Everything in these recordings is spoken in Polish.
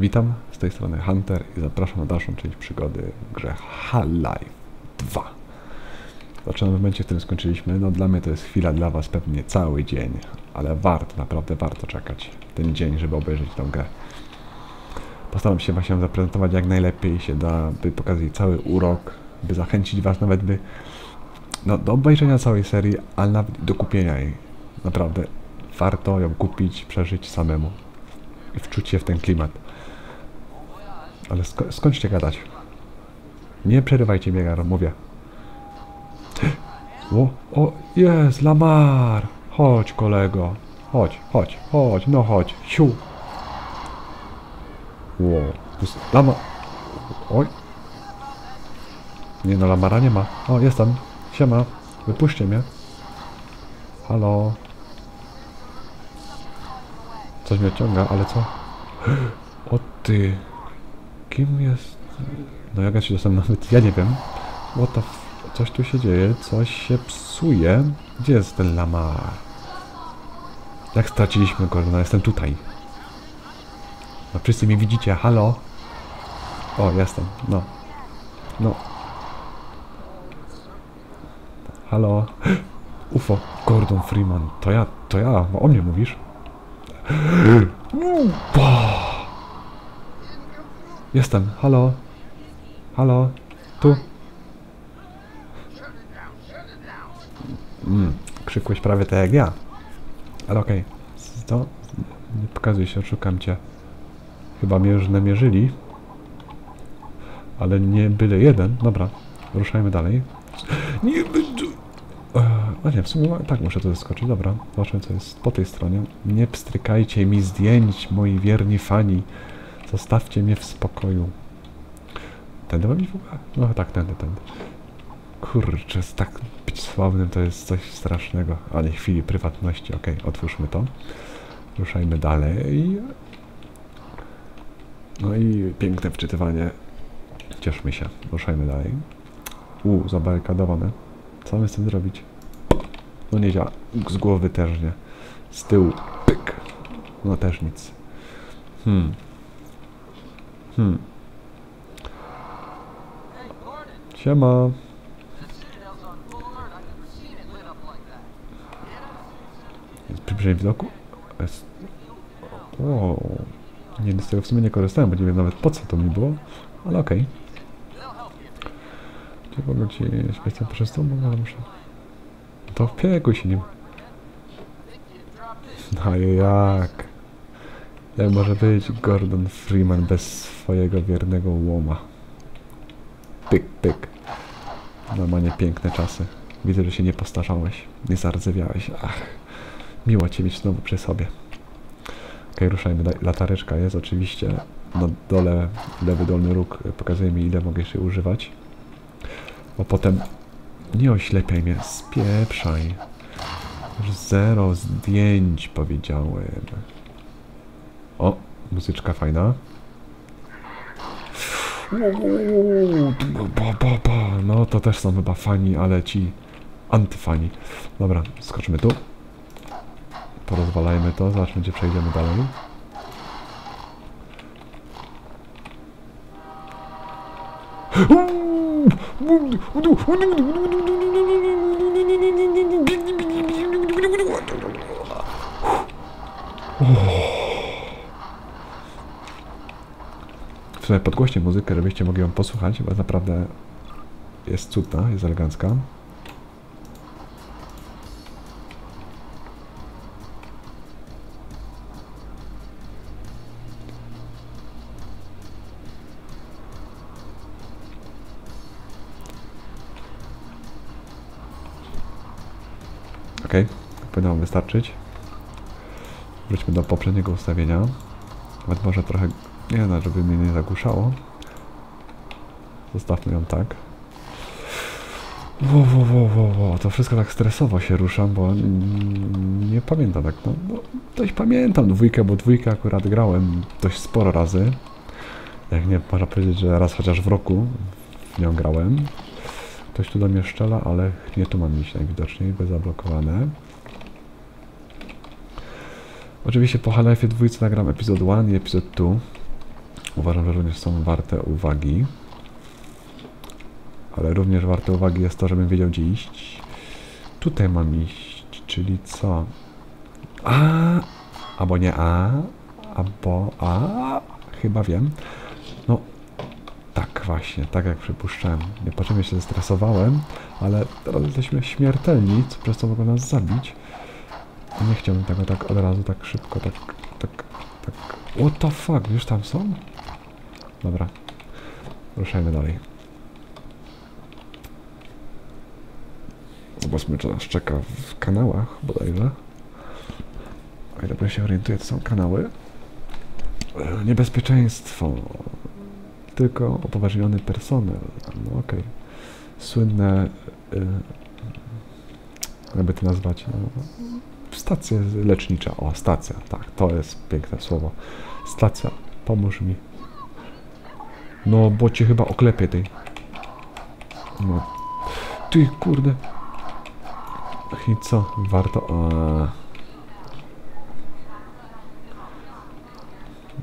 Witam, z tej strony Hunter i zapraszam na dalszą część przygody w grze Half-Life 2. Zaczynamy w momencie, w którym skończyliśmy. No dla mnie to jest chwila, dla was pewnie cały dzień, ale warto, naprawdę warto czekać ten dzień, żeby obejrzeć tę grę. Postaram się właśnie zaprezentować jak najlepiej się da, by pokazać cały urok, by zachęcić was nawet by no, do obejrzenia całej serii, ale nawet do kupienia jej. Naprawdę warto ją kupić, przeżyć samemu i wczuć się w ten klimat. Ale sko skończcie gadać. Nie przerywajcie mnie, Garo, mówię. O, o, jest, Lamar! Chodź, kolego. Chodź, chodź, chodź, no chodź. Siu. Tu jest Lama... Oj. Nie no, Lamara nie ma. O, jestem. Siema. Wypuśćcie mnie. Halo. Coś mnie odciąga, ale co? O ty. Kim jest... No jak ja się dostałem nawet... Ja nie wiem. What the f... Coś tu się dzieje, coś się psuje. Gdzie jest ten Lamar? Jak straciliśmy go? No jestem tutaj. No wszyscy mnie widzicie, halo? O, jestem, no. No. Halo? UFO, Gordon Freeman, to ja, to ja, o mnie mówisz? Jestem, halo? Halo? Tu? Mm, krzykłeś prawie tak jak ja. Ale okej. Okay. To? Nie pokazuj się, szukam cię. Chyba mnie już namierzyli. Ale nie byle jeden. Dobra, ruszajmy dalej. Nie będę... A nie, w sumie tak muszę to zaskoczyć. Dobra, zobaczmy co jest po tej stronie. Nie pstrykajcie mi zdjęć, moi wierni fani. Zostawcie mnie w spokoju. Tędy mam w ogóle? No tak, tędy, tędy. Kurczę, tak być sławnym to jest coś strasznego. Ale chwili prywatności. Okay, otwórzmy to. Ruszajmy dalej. No i piękne wczytywanie. Cieszmy się. Ruszajmy dalej. U, zabarykadowane. Co mamy z tym zrobić? No nie działa. Z głowy też nie. Z tyłu. Pyk. No też nic. Hmm. Hmm. Siema. Jest przy bliżej widoku? Jest... O, nie, z tego w sumie nie korzystałem, bo nie wiem nawet po co to mi było, ale okej. Okay. Gdzie mogę ci śmieciem przez to? Ale muszę... To wpiekuj się nim. No jak? Jak może być Gordon Freeman bez swojego wiernego łoma? Pyk, pyk. Normalnie piękne czasy. Widzę, że się nie postarzałeś, nie zardzewiałeś. Ach, miło Cię mieć znowu przy sobie. Ok, ruszajmy. Latareczka jest oczywiście na dole, lewy dolny róg pokazuje mi ile mogę się używać. Bo potem nie oślepiaj mnie, spieprzaj. Już zero zdjęć powiedziałem. O, muzyczka fajna. No to też są chyba fani, ale ci antyfani. Dobra, skoczymy tu. Porozwalajmy to, zobaczmy gdzie przejdziemy dalej. W sumie podgłośnie muzykę, żebyście mogli ją posłuchać, bo naprawdę jest cudna, jest elegancka. Ok, powinno wystarczyć. Wróćmy do poprzedniego ustawienia. Nawet może trochę, nie no, żeby mnie nie zagłuszało. Zostawmy ją tak. Wo, wo, wo, wo, wo. To wszystko tak stresowo się ruszam, bo nie pamiętam tak. No, no, dość pamiętam dwójkę, bo dwójkę akurat grałem dość sporo razy. Jak nie, można powiedzieć, że raz chociaż w roku w nią grałem. Ktoś tu do mnie szczela, ale nie tu mam iść najwidoczniej, bo zablokowane. Oczywiście po Half-Life 2 nagram epizod 1 i epizod 2. Uważam, że również są warte uwagi. Ale również warte uwagi jest to, żebym wiedział gdzie iść. Tutaj mam iść, czyli co? A, albo nie A, albo A, chyba wiem. No, tak właśnie, tak jak przypuszczałem. Nie po czym się zestresowałem, ale teraz jesteśmy śmiertelni, co przez co mogą nas zabić. Nie chciałbym tego tak od razu, tak szybko, tak, tak, tak. What the fuck, już tam są? Dobra, ruszajmy dalej. Zobaczmy, co nas czeka w kanałach bodajże. O ile dobrze się orientuję, to są kanały. E, Niebezpieczeństwo. Tylko upoważniony personel. No okej. Słynne... Y, jakby to nazwać? No, stacja lecznicza. O, stacja. Tak, to jest piękne słowo. Stacja. Pomóż mi. No, bo cię chyba oklepie tej. No. Ty, kurde. I co? Warto... A.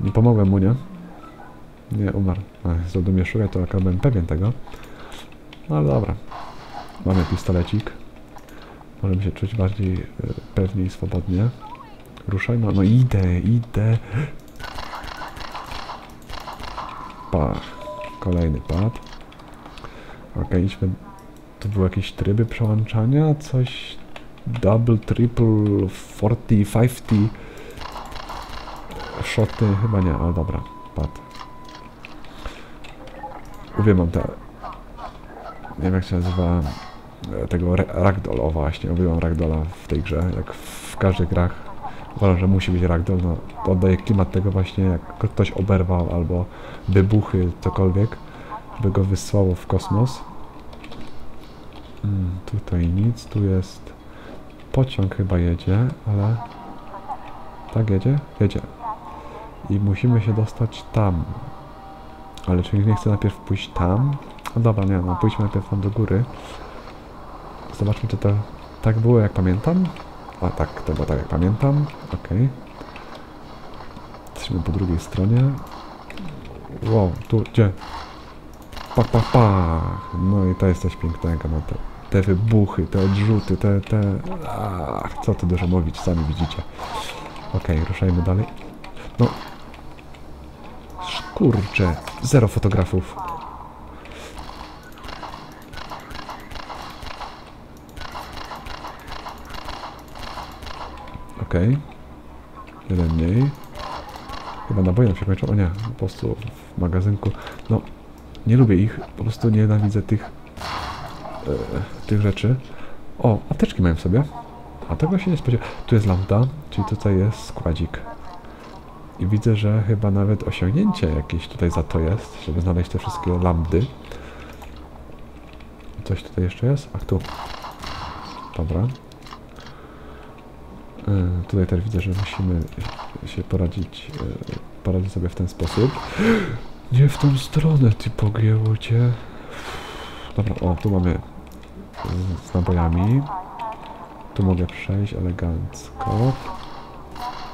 Nie pomogłem mu, nie? Nie, umarł. Ach, z mnie szukać, to akurat byłem pewien tego. No ale dobra. Mamy pistolecik. Możemy się czuć bardziej y, pewnie i swobodnie. Ruszaj, no, no idę, idę. Pach. Kolejny pad. Ok, idźmy. Tu były jakieś tryby przełączania, coś... Double, triple, 40, 50... Shoty, chyba nie, ale dobra, pad. Uwielbiam te... Nie wiem jak się nazywa... e, Tego ra- ragdoll, o właśnie, uwielbiam ragdolla w tej grze, jak w każdych grach. Uważam, że musi być ragdoll, no to oddaje klimat tego właśnie, jak ktoś oberwał albo wybuchy, cokolwiek, by go wysłało w kosmos. Mm, tutaj nic, tu jest pociąg chyba jedzie, ale... Tak jedzie? Jedzie. I musimy się dostać tam. Ale czy nie chcę najpierw pójść tam? No dobra, nie, no pójdźmy najpierw tam do góry. Zobaczmy, czy to tak było, jak pamiętam. A tak, to było tak, jak pamiętam. Okej. Jesteśmy po drugiej stronie. Wow, tu, gdzie? Pach, pach, pach. No i to jest coś pięknego, no te, te wybuchy, te odrzuty, te, te... Ach, co tu dużo mówić, sami widzicie. Okej, ruszajmy dalej. No. Kurczę, zero fotografów. Okej. Jeden mniej. Chyba naboje nam się kończą. O nie, po prostu w magazynku. No, nie lubię ich. Po prostu nienawidzę tych e, tych rzeczy. O, apteczki mają w sobie. A tego się nie spodziewałem. Tu jest lambda, czyli tutaj jest składzik. I widzę, że chyba nawet osiągnięcie jakieś tutaj za to jest, żeby znaleźć te wszystkie lambdy. Coś tutaj jeszcze jest? Ach, tu. Dobra. Yy, tutaj też widzę, że musimy się poradzić, yy, poradzić sobie w ten sposób. Nie w tą stronę, ty pogięło cię. Dobra, o, tu mamy z, nabojami. Tu mogę przejść elegancko.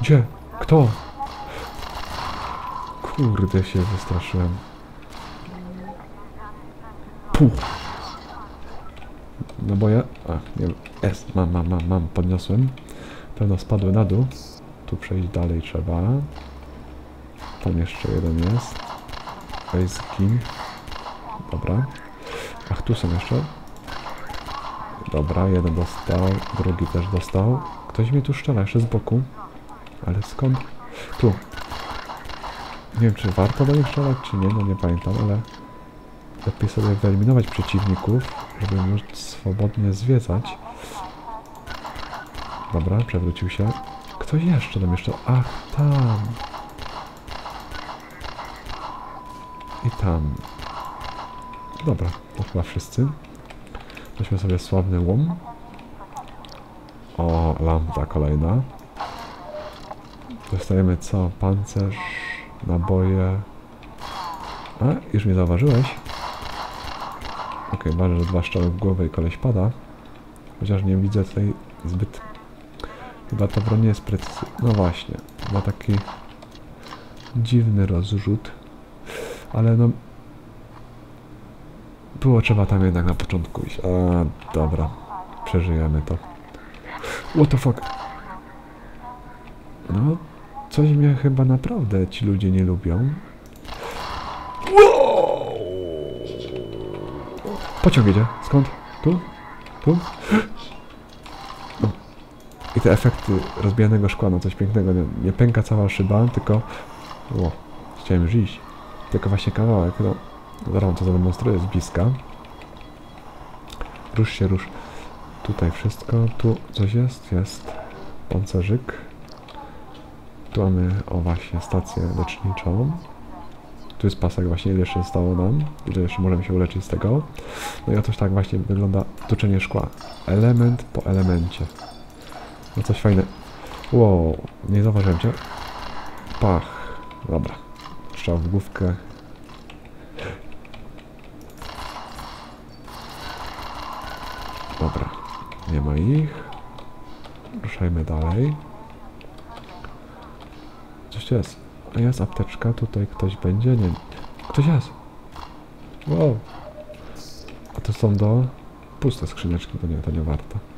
Gdzie? Kto? Kurde się wystraszyłem. Puh. Naboje. A, nie Jest, mam, mam, mam, mam. Podniosłem. Pewno spadły na dół. Tu przejść dalej trzeba. Tam jeszcze jeden jest. Face King. Dobra. Ach, tu są jeszcze. Dobra, jeden dostał, drugi też dostał. Ktoś mnie tu strzela jeszcze z boku. Ale skąd? Tu. Nie wiem, czy warto do nich strzelać, czy nie, no nie pamiętam, ale lepiej sobie wyeliminować przeciwników, żeby móc swobodnie zwiedzać. Dobra, przewrócił się. Ktoś jeszcze tam jeszcze... Ach, tam. I tam. Dobra, to chyba wszyscy. Weźmy sobie sławny łom. O, lambda kolejna. Dostajemy co? Pancerz, naboje. A, już mnie zauważyłeś. Ok, ważne, że dwa strzały w głowę i koleś pada. Chociaż nie widzę tutaj zbyt... Chyba ta broń jest precyzyjna. No właśnie, ma taki dziwny rozrzut. Ale no... Było trzeba tam jednak na początku iść. A, dobra. Przeżyjemy to. What the fuck? No, coś mnie chyba naprawdę ci ludzie nie lubią. Pociąg jedzie. Skąd? Tu? Tu? No. I te efekty rozbijanego szkła, no coś pięknego. Nie, nie pęka cała szyba, tylko... O, chciałem iść. Tylko właśnie kawałek, no. Zaraz wam to zademonstruję z bliska. Rusz się, rusz. Tutaj wszystko, tu coś jest, jest. Pancerzyk. Tu mamy, o właśnie, stację leczniczą. Tu jest pasek właśnie, ile jeszcze zostało nam, ile jeszcze możemy się uleczyć z tego. No i otóż tak właśnie wygląda toczenie szkła. Element po elemencie. No coś fajne. Wow, nie zauważyłem cię. Pach. Dobra. Strzał w główkę. Dobra. Nie ma ich. Ruszajmy dalej. Coś tu jest. A Jest apteczka, tutaj ktoś będzie? Nie. Ktoś jest. Wow. A to są do... Puste skrzyneczki, to nie, to nie warto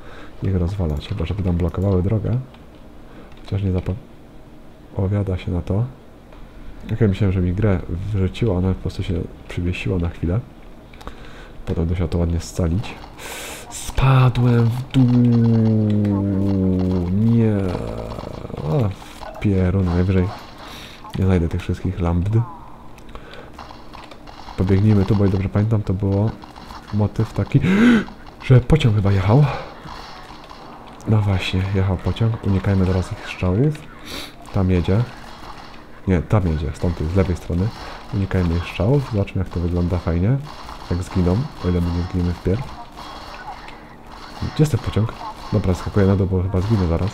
ich rozwalać, chyba żeby nam blokowały drogę. Chociaż nie zapowiada się na to. Ja myślałem, że mi grę wrzuciła, ona po prostu się przywiesiła na chwilę. Potem musiał to ładnie scalić. Spadłem w dół. Nie. A, w pieru najwyżej. Nie znajdę tych wszystkich lambd. Pobiegnijmy tu, bo i dobrze pamiętam, to było motyw taki, że pociąg chyba jechał. No właśnie, jechał pociąg. Unikajmy teraz ich strzałów. Tam jedzie. Nie, tam jedzie, stąd z lewej strony. Unikajmy ich strzałów. Zobaczmy jak to wygląda fajnie. Jak zginą, o ile my nie zginiemy wpierw. Gdzie jest ten pociąg? Dobra, skakuję na dół, bo chyba zginę zaraz.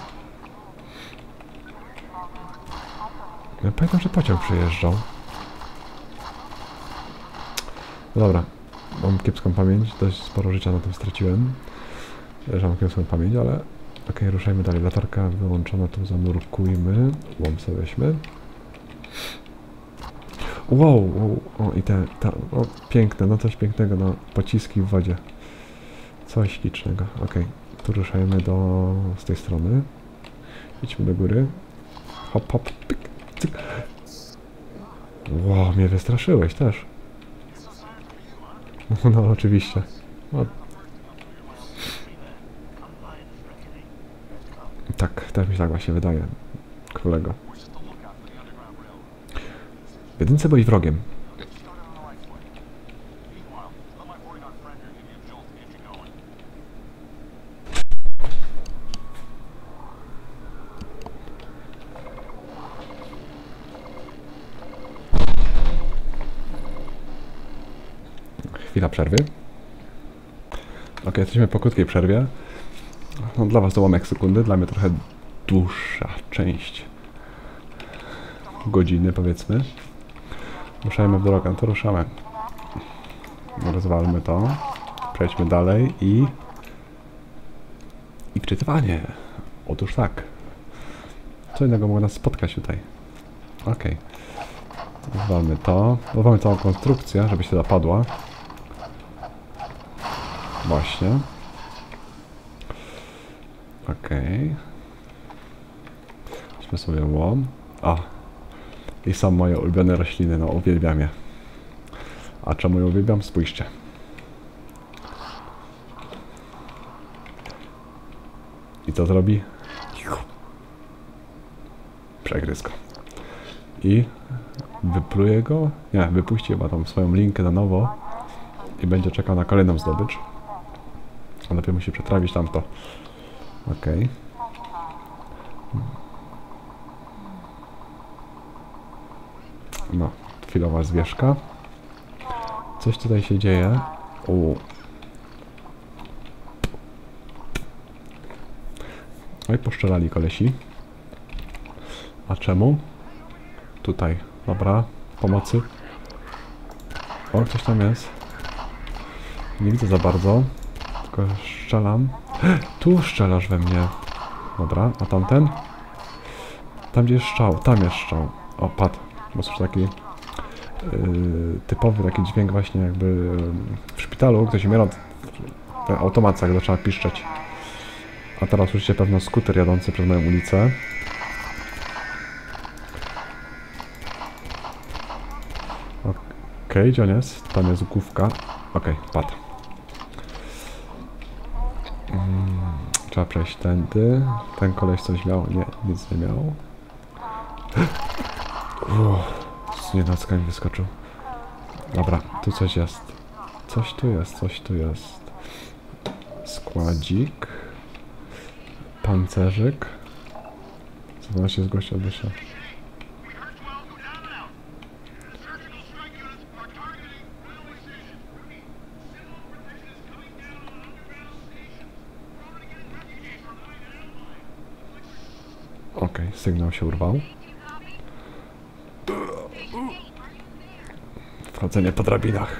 Ja pamiętam, że pociąg przejeżdżał. Dobra, mam kiepską pamięć, dość sporo życia na tym straciłem. Że mam kiepską pamięć, ale... Okej, ruszajmy dalej. Latarka wyłączona, tu zanurkujmy. Łom sobie weźmy. Wow, wow, o i te, ta, o, piękne, no coś pięknego, no, pociski w wodzie. Coś ślicznego, okej. Tu ruszajmy do, z tej strony. Idźmy do góry. Hop, hop, pyk, cyk. Wow, mnie wystraszyłeś też. No, oczywiście. No. Tak, też mi się tak właśnie wydaje, kolego. W jedynce byłeś wrogiem. Chwila przerwy. Ok, jesteśmy po krótkiej przerwie. No, dla Was to łamek sekundy, dla mnie trochę dłuższa część godziny, powiedzmy. Ruszajmy w drogę, to ruszamy. Rozwalmy to. Przejdźmy dalej i... I wczytywanie. Otóż tak. Co innego mogło nas spotkać tutaj. Okej. Rozwalmy to. Rozwalmy całą konstrukcję, żeby się zapadła. Właśnie. Okej. Weźmy sobie łom. A. I są moje ulubione rośliny, no uwielbiam je. A czemu je uwielbiam? Spójrzcie. I co zrobi? Przegryz go. I wypluje go? Nie, wypuści chyba tą swoją linkę na nowo i będzie czekał na kolejną zdobycz. A najpierw musi przetrawić tamto. Okej. No, chwilowa. Coś tutaj się dzieje. U. Oj, poszczelali kolesi. A czemu? Tutaj. Dobra, pomocy. O, ktoś tam jest. Nie widzę za bardzo. Tylko strzelam. Tu strzelasz we mnie. Dobra, a tamten? Tam gdzie jest strzał, tam jest strzał. O, padł. Bo coś taki typowy taki dźwięk właśnie jakby w szpitalu, ktoś umierał, ten automat tak zaczęła piszczeć. A teraz słyszycie pewno skuter jadący przez moją ulicę. Okej, gdzie on jest? Tam jest główka. Okej, padł. Mm, trzeba przejść tędy. Ten koleś coś miał? Nie, nic nie miał. Uff, z nienacka mi wyskoczył. Dobra, tu coś jest. Coś tu jest, coś tu jest. Składzik. Pancerzyk. Co się zgłosi od się? Okej, sygnał się urwał. Wchodzenie po drabinach.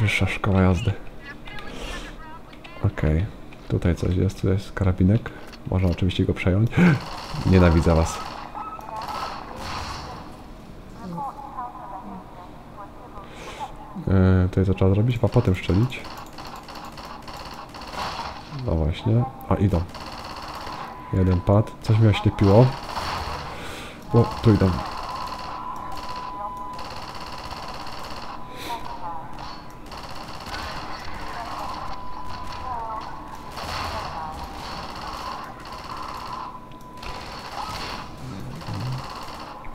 Wyższa szkoła jazdy. Okej, tutaj coś jest, tu jest karabinek. Można oczywiście go przejąć. Nienawidzę was. Yy, tutaj co trzeba zrobić? A potem szczelić. No właśnie. A idą. Jeden pad. Coś mnie oślepiło. O, tu idą.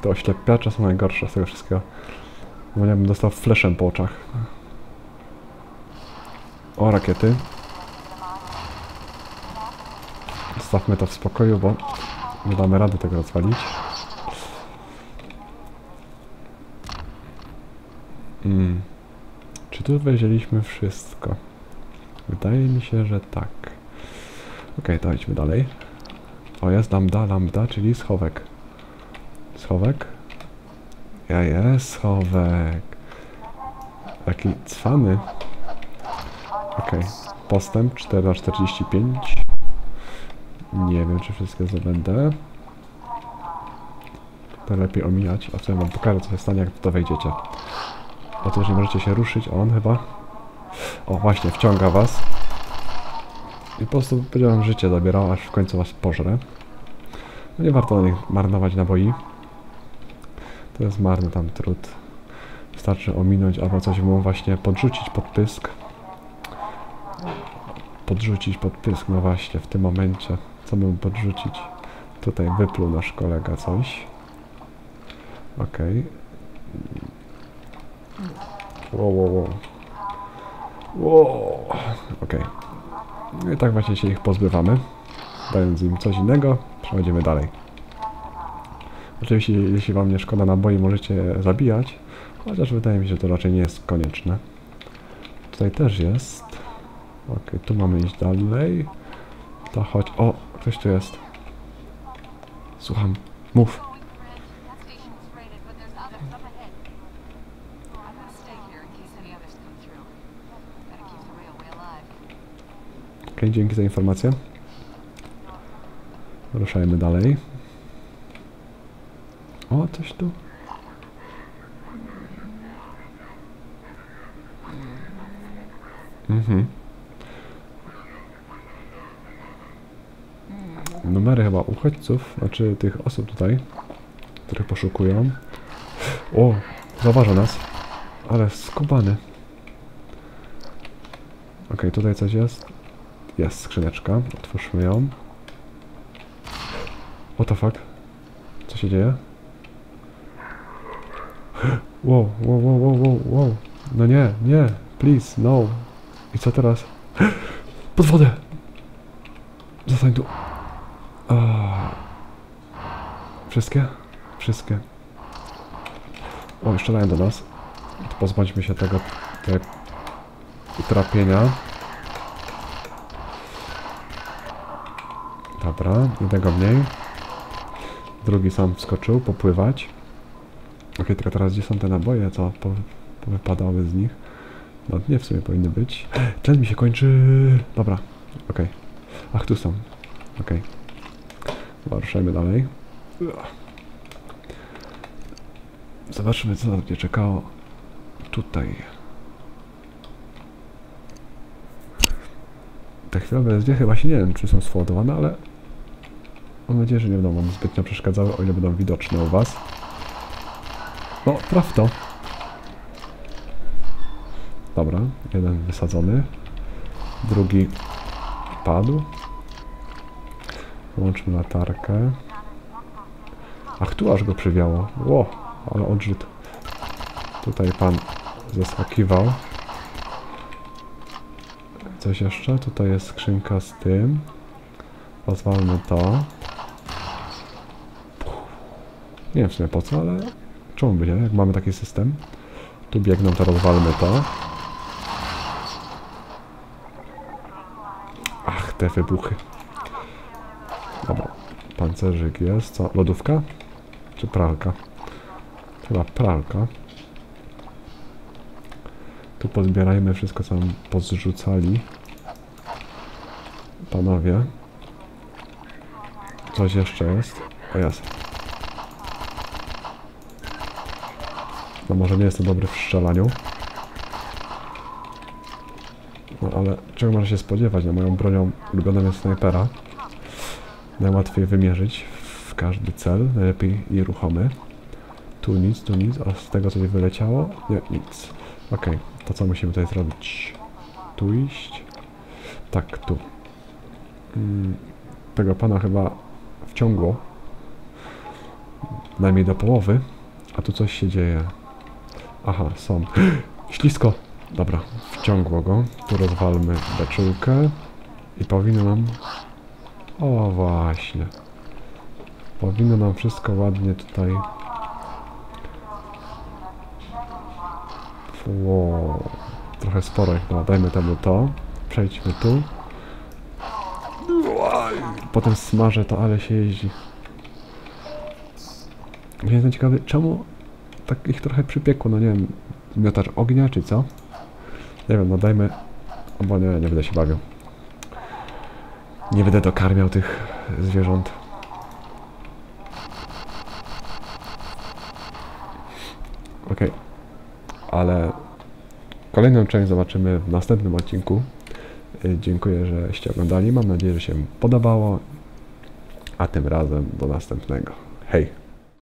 Te oślepiacze są najgorsze z tego wszystkiego. Bo ja bym dostał fleszem po oczach. O, rakiety. Zostawmy to w spokoju, bo nie damy rady tego rozwalić. Mm. Czy tu wzięliśmy wszystko? Wydaje mi się, że tak. Okej, to idźmy dalej. O, jest lambda, lambda, czyli schowek. Schowek? Ja jest schowek. Taki cwany. Okej, postęp 4 na 45. Nie wiem, czy wszystkie zdobędę. To lepiej omijać, a co ja wam pokażę, co się stanie, jak to wejdziecie. Otóż nie możecie się ruszyć, on chyba... O, właśnie, wciąga was. I po prostu powiedziałem, życie zabierał, aż w końcu was pożre. No nie warto na nich marnować naboi. To jest marny tam trud. Wystarczy ominąć albo coś mu właśnie podrzucić pod pysk. Podrzucić pod pysk, no właśnie, w tym momencie. Co bym podrzucić? Tutaj wypluł nasz kolega coś. Okej. Wow, wow, wow. Wow. Okej. No I tak właśnie się ich pozbywamy. Dając im coś innego, przechodzimy dalej. Oczywiście, jeśli wam nie szkoda naboi, możecie zabijać. Chociaż wydaje mi się, że to raczej nie jest konieczne. Tutaj też jest. Ok, tu mamy iść dalej. To chodź. O, ktoś tu jest. Słucham. Mów. Ok, dzięki za informację. Ruszajmy dalej. Coś tu. Mhm. Numery chyba uchodźców, znaczy tych osób tutaj, których poszukują. O, zauważa nas. Ale skubany. Okej, tutaj coś jest. Jest skrzyneczka. Otwórzmy ją. What the fuck? Co się dzieje? Wow, wow, wow, wow, wow, wow. No nie, nie, please, no. I co teraz? Pod wodę! Zostań tu. Wszystkie? Wszystkie. O, jeszcze dają do nas. To pozbądźmy się tego, tego utrapienia. Dobra, jednego mniej. Drugi sam wskoczył, popływać. Ok, tylko teraz gdzie są te naboje, co po, powypadały z nich? No nie w sumie powinny być. Tlen mi się kończy. Dobra, okej. Ach, tu są. Dobra, ruszajmy dalej. Zobaczmy, co nas będzie czekało. tutaj. Te chwilowe SD chyba się nie wiem, czy są sfoładowane, ale mam nadzieję, że nie będą wam zbytnio przeszkadzały, o ile będą widoczne u was. No, traf to. Dobra, jeden wysadzony. Drugi padł. Włączmy latarkę. Ach, tu aż go przywiało. Ło, ale odrzut. Tutaj pan zeskakiwał. Coś jeszcze? Tutaj jest skrzynka z tym. Rozwalmy to. Nie wiem w sumie po co, ale czemu by nie? Jak mamy taki system. Tu biegną, to rozwalmy to. Ach, te wybuchy. Dobra, pancerzyk jest. Co? Lodówka? Czy pralka? Chyba pralka. Tu pozbierajmy wszystko, co nam pozrzucali. Panowie. Coś jeszcze jest. O jest. No może nie jestem dobry w strzelaniu. No ale czego można się spodziewać? No moją bronią ulubioną jest snajpera. Najłatwiej wymierzyć w każdy cel, najlepiej i ruchomy. Tu nic, tu nic, a z tego coś wyleciało? Nie, nic. Okej, to co musimy tutaj zrobić? Tu iść? Tak, tu. Mm, tego pana chyba wciągło. Najmniej do połowy. A tu coś się dzieje. Aha, są. Ślisko! Dobra, wciągło go. Tu rozwalmy beczułkę. I powinno nam... O, właśnie. Powinno nam wszystko ładnie tutaj... Wow. Trochę sporo no dajmy temu to. Przejdźmy tu. Potem smażę to, ale się jeździ. Ja jestem ciekawy, czemu tak ich trochę przypiekło, no nie wiem, miotacz ognia czy co? Nie wiem, no dajmy... O, bo nie, nie będę się bawił. Nie będę dokarmiał tych zwierząt. Okej. Ale kolejną część zobaczymy w następnym odcinku. Y, Dziękuję, żeście oglądali. Mam nadzieję, że się podobało. A tym razem do następnego. Hej!